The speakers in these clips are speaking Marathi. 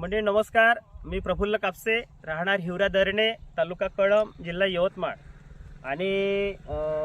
म्हणजे नमस्कार. मी प्रफुल्ल कापसे राहणार हिवरा दरणे तालुका कळम जिल्हा यवतमाळ. आणि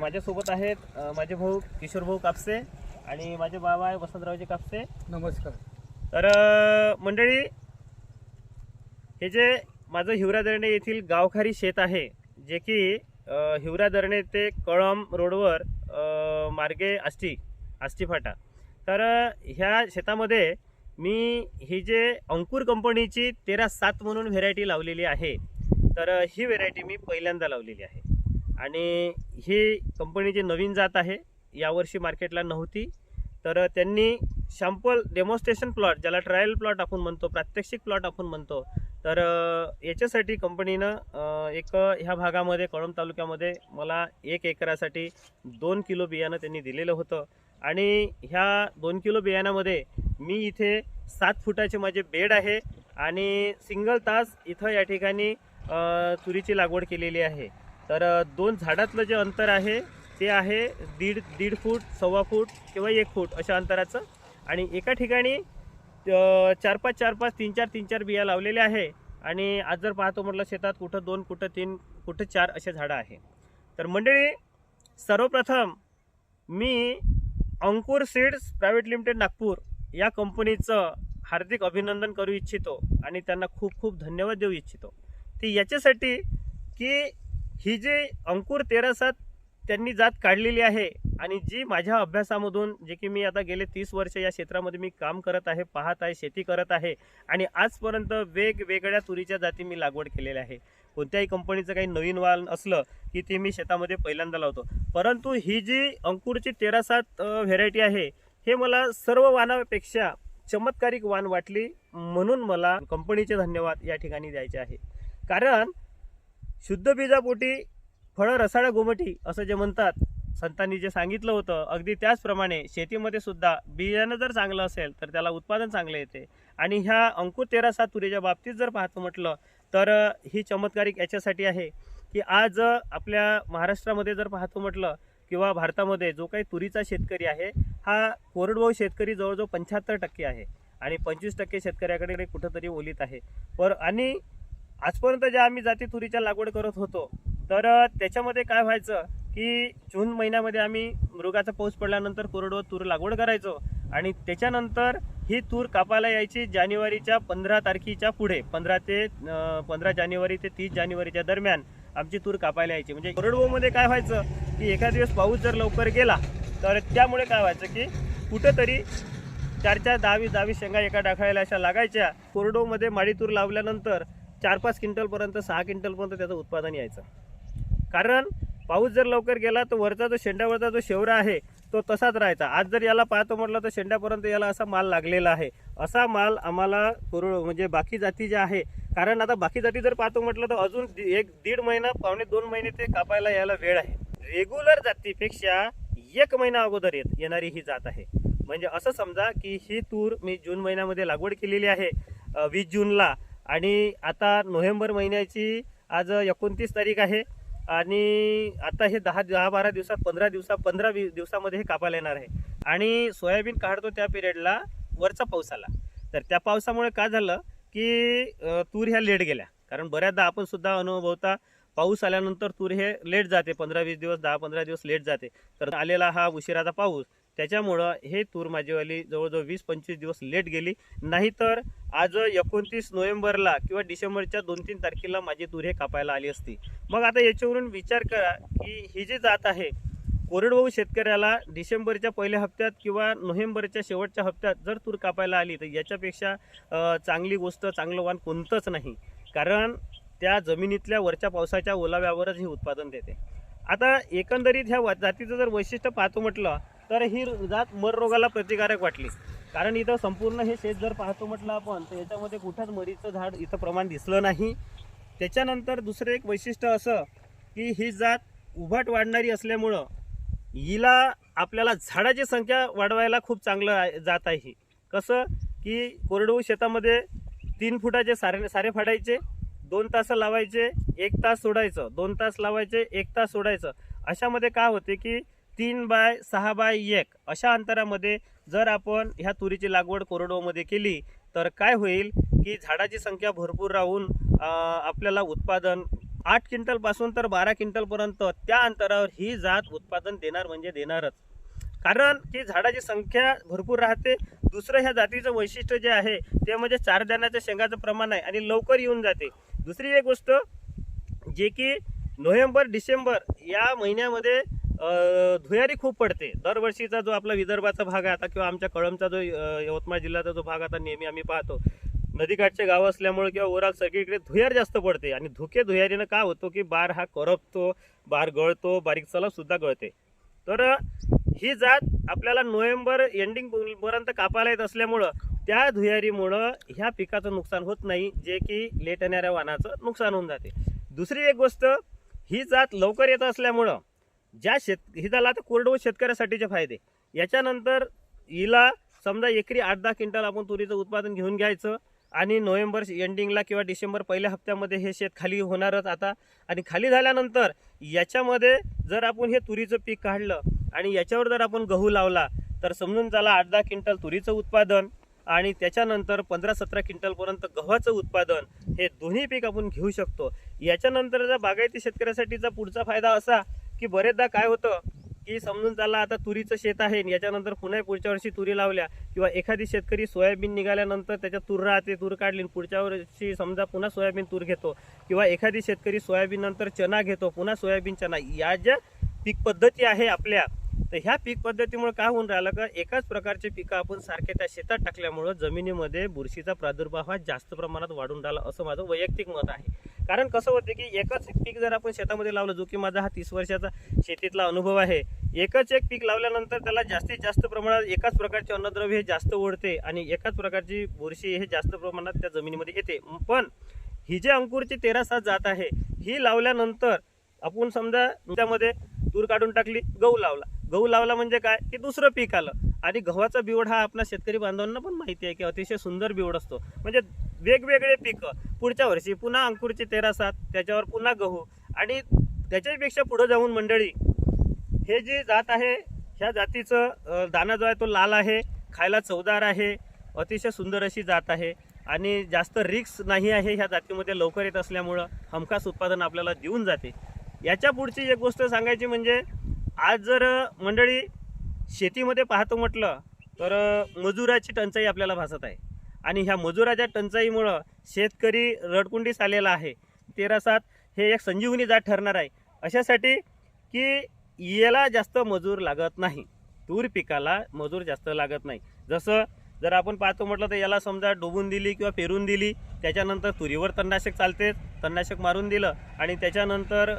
माझ्यासोबत आहेत माझे भाऊ किशोर भाऊ कापसे आणि माझे बाबा आहे वसंतरावजी कापसे. नमस्कार. तर मंडळी हे जे माझं हिवरा दरणे येथील गावखारी शेत आहे जे की हिवरा दरणे ते कळम रोडवर मार्गे आष्टी आष्टी फाटा तर ह्या शेतामध्ये मी ही जे अंकुर कंपनीची तेरा सात म्हणून व्हेरायटी लावलेली आहे तर ही व्हेरायटी मी पहिल्यांदा लावलेली आहे. आणि ही कंपनीची नवीन जात आहे यावर्षी मार्केटला नव्हती तर त्यांनी शॅम्पल डेमॉन्स्ट्रेशन प्लॉट ज्याला ट्रायल प्लॉट आपण म्हणतो प्रात्यक्षिक प्लॉट आपण म्हणतो तर याच्यासाठी कंपनीनं एक ह्या भागामध्ये कळंब तालुक्यामध्ये मला एक एकरासाठी दोन किलो बियाणं त्यांनी दिलेलं होतं. आणि ह्या दोन किलो बियाण्यामध्ये मी इथे सात फुटाचे माझे बेड आहे आणि सिंगल तास इथं या ठिकाणी तुरीची लागवड केलेली आहे. तर दोन झाडातलं जे अंतर आहे ते आहे दीड दीड फूट सव्वा फूट किंवा एक फूट अशा अंतराचं. आणि एका ठिकाणी चार पाच चार पाच तीन चार तीन चार बिया लावलेल्या आहे. आणि आज जर पाहतो म्हटलं शेतात कुठं दोन कुठं तीन कुठं चार असे झाडं आहे. तर मंडळी सर्वप्रथम मी Ankur seeds private limited Nagpur या कंपनीचं हार्दिक अभिनंदन करू इच्छितो आणि त्यांना खूप खूप धन्यवाद देऊ इच्छितो. ते याच्यासाठी की ही जी अंकुर तेरा सात त्यांनी जात काढलेली आहे आणि जी माझ्या अभ्यासामधून जे की मी आता गेले तीस वर्ष या क्षेत्रामध्ये मी काम करत आहे पाहत आहे शेती करत आहे आणि आजपर्यंत वेगवेगळ्या तुरीच्या जाती मी लागवड केलेल्या आहे. कोणत्याही कंपनीचं काही नवीन वाण असलं की ते मी शेतामध्ये पहिल्यांदा लावतो. परंतु ही जी अंकुरची तेरा सात व्हेरायटी आहे हे मला सर्व वाणापेक्षा चमत्कारिक वाण वाटली म्हणून मला कंपनीचे धन्यवाद या ठिकाणी द्यायचे आहे. कारण शुद्ध बीजापोटी फळं रसाळ गोमटी असं जे म्हणतात संतांनी जे सांगितलं होतं अगदी त्याचप्रमाणे शेतीमध्ये सुद्धा बियाणं जर चांगलं असेल तर त्याला उत्पादन चांगलं येते. आणि ह्या अंकुर तेरा सात तुरीच्या बाबतीत जर पाहतो म्हटलं तर ही चमत्कारिक याच्यासाठी आहे की आज आपल्या महाराष्ट्रामध्ये जर पाहतो म्हटलं किंवा भारतामध्ये जो काही तुरीचा शेतकरी आहे हा कोरडवाहू शेतकरी जवळजवळ पंच्याहत्तर टक्के आहे आणि पंचवीस टक्के शेतकऱ्याकडे कुठंतरी ओलीत आहे. पर आणि आजपर्यंत ज्या आम्ही जाती तुरीच्या लागवड करत होतो तर त्याच्यामध्ये काय व्हायचं की जून महिन्यामध्ये आम्ही मृगाचा पाऊस पडल्यानंतर कोरडवाहू तूर लागवड करायचो आणि त्याच्यानंतर ही तूर कापायला यायची जानेवारीच्या पंधरा तारखेच्या पुढे. पंधरा ते पंधरा जानेवारी ते तीस जानेवारीच्या दरम्यान आमची तूर कापायला यायची. म्हणजे कोरडवामध्ये काय व्हायचं की एखाद दिवस पाऊस जर लवकर गेला तर त्यामुळे काय व्हायचं की कुठंतरी चार चार दहावीस दहावीस शेंगा एका टाकायला अशा लागायच्या. कोरडोमध्ये माडी तूर लावल्यानंतर चार पाच क्विंटलपर्यंत सहा क्विंटलपर्यंत त्याचं उत्पादन यायचं. कारण पाऊस जर लवकर गेला तर वरचा जो शेंड्यावरचा जो शेवरा आहे तो तसाच राहायचा. आज जर याला पाहतो म्हटलं तर शेंड्यापर्यंत याला असा माल लागलेला आहे. असा माल आम्हाला कुरळ म्हणजे बाकी जाती ज्या आहे कारण आता बाकी जाती जर पाहतो म्हटलं तर अजून एक दीड महिना पावणे दोन महिने ते कापायला यायला वेळ आहे. रेग्युलर जातीपेक्षा एक महिना अगोदर येत येणारी ही जात आहे. म्हणजे असं समजा की ही तूर मी जून महिन्यामध्ये लागवड केलेली आहे वीस जूनला. आणि आता नोव्हेंबर महिन्याची आज एकोणतीस तारीख आहे. आणि आता हे दहा दहा बारा दिवसात पंधरा दिवसा पंधरा वीस दिवसामध्ये हे कापायला येणार आहे. आणि सोयाबीन काढतो त्या पिरियडला वरचा पाऊस आला. तर त्या पावसामुळे काय झालं की तूर ह्या लेट गेल्या. कारण बऱ्याचदा आपण सुद्धा अनुभवता पाऊस आल्यानंतर तूर हे लेट जाते. पंधरा वीस दिवस दहा पंधरा दिवस लेट जाते. तर आलेला हा उशिराचा पाऊस. त्याच्यामुळं हे तूर माझीवाली जवळजवळ वीस पंचवीस दिवस लेट गेली. नाहीतर आज एकोणतीस नोव्हेंबरला किंवा डिसेंबरच्या दोन तीन तारखेला माझी तूर हे कापायला आली असती. मग आता याच्यावरून विचार करा की ही जी जात आहे कोरडवाहू शेतकऱ्याला डिसेंबरच्या पहिल्या हप्त्यात किंवा नोव्हेंबरच्या शेवटच्या हप्त्यात जर तूर कापायला आली तर याच्यापेक्षा चांगली गोष्ट चांगलं वाण कोणतंच नाही. कारण त्या जमिनीतल्या वरच्या पावसाच्या ओलाव्यावरच हे उत्पादन देते. आता एकंदरीत ह्या जातीचं जर वैशिष्ट्य पाहतो म्हटलं तर ही जात मर रोगाला प्रतिकारक वाटली. कारण इथं संपूर्ण हे शेत जर पाहतो म्हटलं आपण तर याच्यामध्ये कुठंच मरीचं झाड इथं प्रमाण दिसलं नाही. त्याच्यानंतर दुसरं एक वैशिष्ट्य असं की ही जात उभाट वाढणारी असल्यामुळं हिला आपल्याला झाडाची संख्या वाढवायला खूप चांगलं आहे- जात आहे ही. कसं की कोरडवू शेतामध्ये तीन फुटाचे सारे सारे फाडायचे दोन तास लावायचे एक तास सोडायचं दोन तास लावायचे एक तास सोडायचं. अशामध्ये काय होते की तीन बाय सहा बाय एक. अशा अंतरामध्ये जर आपण ह्या तुरीची लागवड कोरडवामध्ये केली तर काय होईल की झाडाची संख्या भरपूर राहून आपल्याला उत्पादन आठ क्विंटलपासून तर बारा क्विंटलपर्यंत त्या अंतरावर ही जात उत्पादन देणार म्हणजे देणारच. कारण की झाडाची संख्या भरपूर राहते. दुसरं ह्या जातीचं वैशिष्ट्य जे आहे ते म्हणजे चार दाण्याच्या शेंगाचं प्रमाण आहे आणि लवकर येऊन जाते. दुसरी एक गोष्ट जे की नोव्हेंबर डिसेंबर या महिन्यामध्ये धुयारी खूप पडते. दरवर्षीचा जो आपला विदर्भाचा भाग आहे आता किंवा आमच्या कळमचा जो यवतमाळ जिल्ह्याचा जो भाग आता नेहमी आम्ही पाहतो नदीकाठचे गाव असल्यामुळे किंवा ओव्हरऑल सगळीकडे धुयार जास्त पडते. आणि धुके धुयारीनं काय होतो की बार हा करपतो बार गळतो बारीक सुद्धा गळते. तर ही जात आपल्याला नोव्हेंबर एंडिंग पर्यंत कापायला येत असल्यामुळं त्या धुयारीमुळं ह्या पिकाचं नुकसान होत नाही जे की लेट येणाऱ्या वाहनाचं नुकसान होऊन जाते. दुसरी एक गोष्ट ही जात लवकर येत असल्यामुळं ज्या शेत हे झाला आता कोरडवं शेतकऱ्यासाठीचे फायदे. याच्यानंतर हिला समजा एकरी आठ दहा क्विंटल आपण तुरीचं उत्पादन घेऊन घ्यायचं आणि नोव्हेंबर एंडिंगला किंवा डिसेंबर पहिल्या हप्त्यामध्ये हे शेत खाली होणारच आता. आणि खाली झाल्यानंतर याच्यामध्ये जर आपण हे तुरीचं पीक काढलं आणि याच्यावर जर आपण गहू लावला तर समजून चाला आठ दहा क्विंटल तुरीचं उत्पादन आणि त्याच्यानंतर पंधरा सतरा क्विंटलपर्यंत गव्हाचं उत्पादन हे दोन्ही पीक आपण घेऊ शकतो. याच्यानंतर जर बागायती शेतकऱ्यासाठीचा पुढचा फायदा असा की बरेचदा काय होतं की समजून चालला आता तुरीचं शेत आहे याच्यानंतर पुन्हा पुढच्या वर्षी तुरी लावल्या किंवा एखादी शेतकरी सोयाबीन निघाल्यानंतर त्याच्यात तूर राहते तूर काढली आणि पुढच्या वर्षी समजा पुन्हा सोयाबीन तूर घेतो किंवा एखादी शेतकरी सोयाबीन नंतर चना घेतो पुन्हा सोयाबीन चना या ज्या पीक पद्धती आहे आपल्या तर ह्या पीक पद्धतीमुळे काय होऊन राहिलं का एकाच प्रकारचे पिकं आपण सारखे त्या शेतात टाकल्यामुळं जमिनीमध्ये बुरशीचा प्रादुर्भाव हा जास्त प्रमाणात वाढून राहिला असं माझं वैयक्तिक मत आहे. कारण कसं होते की एकच पीक जर आपण शेतामध्ये लावलं जो की माझा हा तीस वर्षाचा शेतीतला अनुभव आहे एकच एक पीक लावल्यानंतर त्याला जास्तीत जास्त प्रमाणात एकाच प्रकारचे अन्नद्रव्य हे जास्त ओढते आणि एकाच प्रकारची बुरशी हे जास्त प्रमाणात त्या जमिनीमध्ये येते. पण ही जे अंकुरची तेरा सात जात आहे ही लावल्यानंतर आपण समजा त्यामध्ये तूर काढून टाकली गहू लावला. गहू लावला म्हणजे काय? की दुसरं पीक आलं. आणि गव्हाचा बिवड हा आपला शेतकरी बांधवांना पण माहिती आहे की अतिशय सुंदर बिवड असतो. म्हणजे वेगवेगळे पिकं पुढच्या वर्षी पुन्हा अंकुरचे तेरा सात त्याच्यावर पुन्हा गहू. आणि त्याच्यापेक्षा पुढं जाऊन मंडळी हे जी जात आहे ह्या जातीचं दाना जो आहे तो लाल आहे खायला चवदार आहे अतिशय सुंदर अशी जात आहे. आणि जास्त रिक्स नाही आहे ह्या जातीमध्ये लवकर येत असल्यामुळं हमखास उत्पादन आपल्याला देऊन जाते. याच्या पुढची एक गोष्ट सांगायची म्हणजे आज जर मंडळी शेतीमध्ये पाहतो म्हटलं तर मजुराची टंचाई आपल्याला भासत आहे. आणि ह्या मजुराच्या टंचाईमुळं शेतकरी रडकुंडीस आलेला आहे. तेरा सात हे एक संजीवनी जात ठरणार आहे. अशासाठी की याला जास्त मजूर लागत नाही. तूर पिकाला मजूर जास्त लागत नाही. जसं जर आपण पाहतो म्हटलं तर याला समजा डोबून दिली किंवा पेरून दिली त्याच्यानंतर तुरीवर तणनाशक चालते तणनाशक मारून दिलं आणि त्याच्यानंतर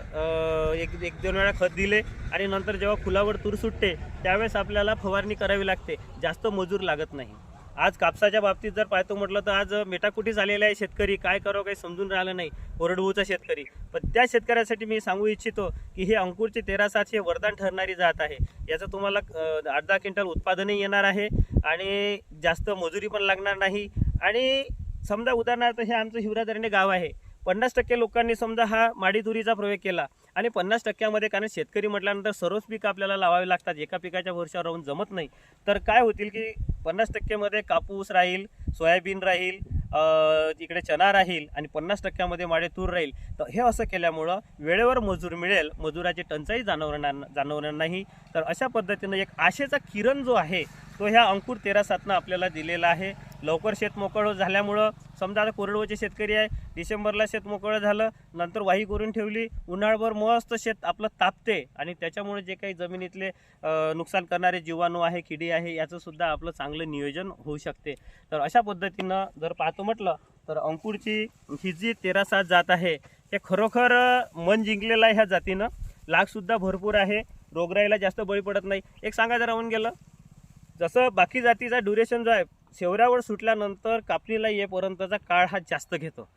एक एक दोन वेळा खत दिले आणि नंतर जेव्हा फुलावर तूर सुटते त्यावेळेस आपल्याला फवारणी करावी लागते. जास्त मजूर लागत नाही. आज कापसाच्या बाबतीत जर पाहतो म्हटलं तर आज मेटाकुटी झालेला आहे शेतकरी. काय करावं काही समजून राहिलं नाही. कोरडवूचा शेतकरी. पण त्या शेतकऱ्यासाठी मी सांगू इच्छितो की हे अंकुरचे तेरा सात हे वरदान ठरणारी जात आहे. याचं तुम्हाला आठ दहा क्विंटल उत्पादनही येणार आहे आणि जास्त मजुरी पण लागणार नाही. आणि समजा उदाहरणार्थ हे आमचं हिवराधरणे गाव आहे. पन्नास टक्के लोकांनी समजा हा माडीदुरीचा प्रयोग केला. आणि पन्नास टक्क्यामध्ये कारण शेतकरी म्हटल्यानंतर सर्वच पीक आपल्याला लावावे लागतात एका पिकाच्या वर्षावर राहून जमत नाही. तर काय होतील की पन्नास टक्क्यामध्ये कापूस राहील सोयाबीन राहील इकडे चना राहील आणि पन्नास टक्क्यामध्ये माडे तूर राहील तर हे असं केल्यामुळं वेळेवर मजूर मिळेल मजुराची टंचाई जाणवणार जाणवणार नाही. तर अशा पद्धतीनं एक आशेचा किरण जो आहे तो ह्या अंकुर तेरा सातनं आपल्याला दिलेला आहे. लवकर शेत मोकळं झाल्यामुळं समजा आता कोरडवचे शेतकरी आहे डिसेंबरला शेत मोकळं झालं नंतर वाही करून ठेवली उन्हाळभर मस्त शेत आपलं तापते आणि त्याच्यामुळे जे काही जमिनीतले नुकसान करणारे जीवाणू आहे किडी आहे याचंसुद्धा आपलं चांगलं नियोजन होऊ शकते. तर अशा पद्धतीनं जर पाहतो म्हटलं तर अंकुरची ही जी तेरा सात जात आहे हे खरोखर मन जिंकलेलं आहे ह्या जातीनं. लागसुद्धा भरपूर आहे रोगराईला जास्त बळी पडत नाही. एक सांगा जरा होऊन गेलं. जसं बाकी जातीचा ड्युरेशन जो आहे शेवऱ्यावर सुटल्यानंतर कापणीला येईपर्यंतचा काळ हा जास्त घेतो.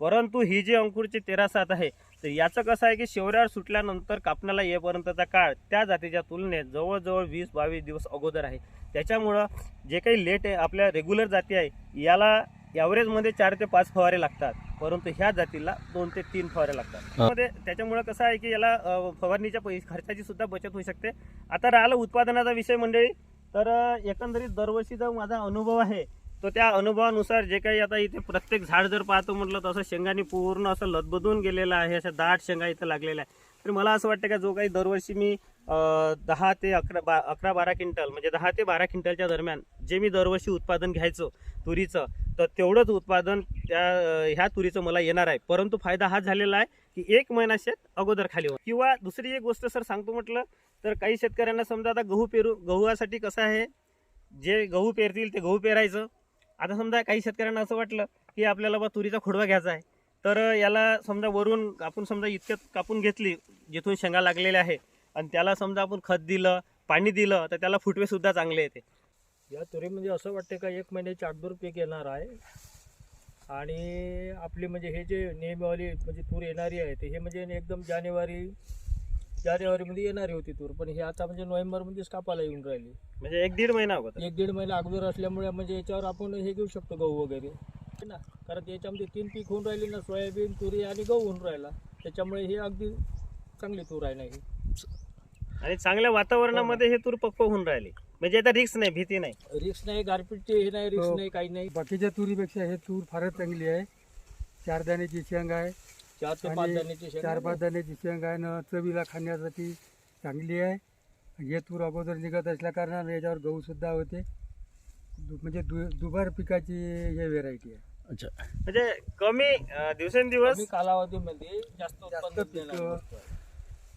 परंतु ही जी अंकुरची तेरा सात आहे तर याचं कसं आहे की शेवऱ्यावर सुटल्यानंतर कापण्याला येईपर्यंतचा काळ त्या जातीच्या तुलनेत जवळजवळ वीस बावीस दिवस अगोदर आहे. त्याच्यामुळं जे काही लेट आहे आपल्या रेग्युलर जाती आहे याला ॲव्हरेजमध्ये चार ते पाच फवारे लागतात. परंतु ह्या जातीला दोन ते तीन फवारे लागतात. मध्ये त्याच्यामुळं कसं आहे की याला फवारणीच्या खर्चाची सुद्धा बचत होऊ शकते. आता राहिलं उत्पादनाचा विषय मंडळी. तर एकंदरीत दरवर्षी जो माझा अनुभव आहे तो त्या अनुभवानुसार जे काही आता इथे प्रत्येक झाड जर पाहतो म्हटलं तसं शेंगाने पूर्ण असं लदबदून गेलेलं आहे अशा दाट शेंगा इथं लागलेल्या आहे तर मला असं वाटतं का जो काही दरवर्षी मी दहा ते अकरा बा अकरा बारा क्विंटल म्हणजे दहा ते बारा क्विंटलच्या दरम्यान जे मी दरवर्षी उत्पादन घ्यायचो तुरीचं तर तेवढंच उत्पादन त्या ह्या तुरीचं मला येणार आहे. परंतु फायदा हा झालेला आहे की एक महिना शेत अगोदर खाली हो किंवा दुसरी एक गोष्ट सर सांगतो म्हटलं तर काही शेतकऱ्यांना समजा आता गहू पेरू गहूसाठी कसं आहे जे गहू पेरतील ते गहू पेरायचं. आता समजा काही शेतकऱ्यांना असं वाटलं की आपल्याला बा तुरीचा खोडवा घ्यायचा आहे. तर याला समजा वरून आपण समजा इतक्यात कापून घेतली जिथून शेंगा लागलेल्या आहे आणि त्याला समजा आपण खत दिलं पाणी दिलं तर त्याला फुटवे सुद्धा चांगले येते. या तुरीमध्ये असं वाटते का एक महिन्याची आठदोर पीक येणार आहे? आणि आपली म्हणजे हे जे नेहमीवाली म्हणजे तूर येणारी आहे ते हे म्हणजे एकदम जानेवारी जानेवारीमध्ये येणारी होती तूर. पण हे आता म्हणजे नोव्हेंबरमध्येच कापायला येऊन राहिली. म्हणजे एक दीड महिना अगोदर. एक दीड महिना अगोदर असल्यामुळे म्हणजे याच्यावर आपण हे घेऊ शकतो गहू वगैरे. है ना कारण याच्यामध्ये तीन पीक होऊन राहिले ना सोयाबीन तुरी आणि गहू होऊन राहिला. त्याच्यामुळे हे अगदी चांगली तूर आहे ना ही. आणि चांगल्या वातावरणामध्ये हे तूर पक्व होऊन राहिली. म्हणजे आता रिक्स नाही भीती नाही. रिक्स नाही गारपीटचे हे नाही रिक्स हो. नाही काही नाही. बाकीच्या तुरीपेक्षा हे तूर फारच चांगली आहे. चार दाण्याची शेंग आहे. चार ते पाच आणि दाण्याची शेंगा चार पाच दाण्याची शेंग आहे न चवीला खाण्यासाठी चांगली आहे. हे तूर अगोदर निघत असल्या कारणाने याच्यावर गहू सुद्धा होते. दु- म्हणजे दु दुबार पिकाची हे व्हेरायटी आहे. म्हणजे कमी अं, दिवसेंदिवस कमी कालावधीमध्ये जास्त उत्पन्न पीक, देणारी वस्तू आहे.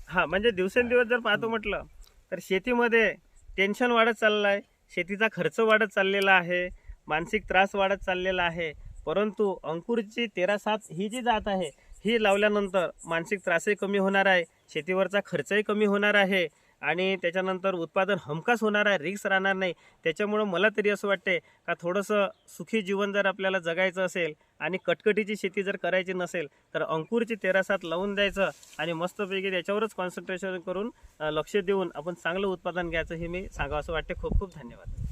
हा म्हणजे दिवसेंदिवस जर पाहतो म्हटलं तर शेतीमध्ये टेन्शन वाढत चाललं आहे. शेतीचा खर्च वाढत चाललेला आहे. मानसिक त्रास वाढत चाललेला आहे. परंतु अंकुरची तेरा सात ही जी जात आहे ही लावल्यानंतर मानसिक त्रासही कमी होणार आहे. शेतीवरचा खर्चही कमी होणार आहे. आणि त्याच्यानंतर उत्पादन हमखास होणार आहे रिक्स राहणार नाही. त्याच्यामुळं मला तरी असं वाटते का थोडंसं सुखी जीवन जर आपल्याला जगायचं असेल आणि कटकटीची शेती जर करायची नसेल तर अंकुरची तेरा सात लावून द्यायचं आणि मस्तपैकी त्याच्यावरच कॉन्सन्ट्रेशन करून लक्ष देऊन आपण चांगलं उत्पादन घ्यायचं हे मी सांगावं असं वाटते खूप खूप धन्यवाद.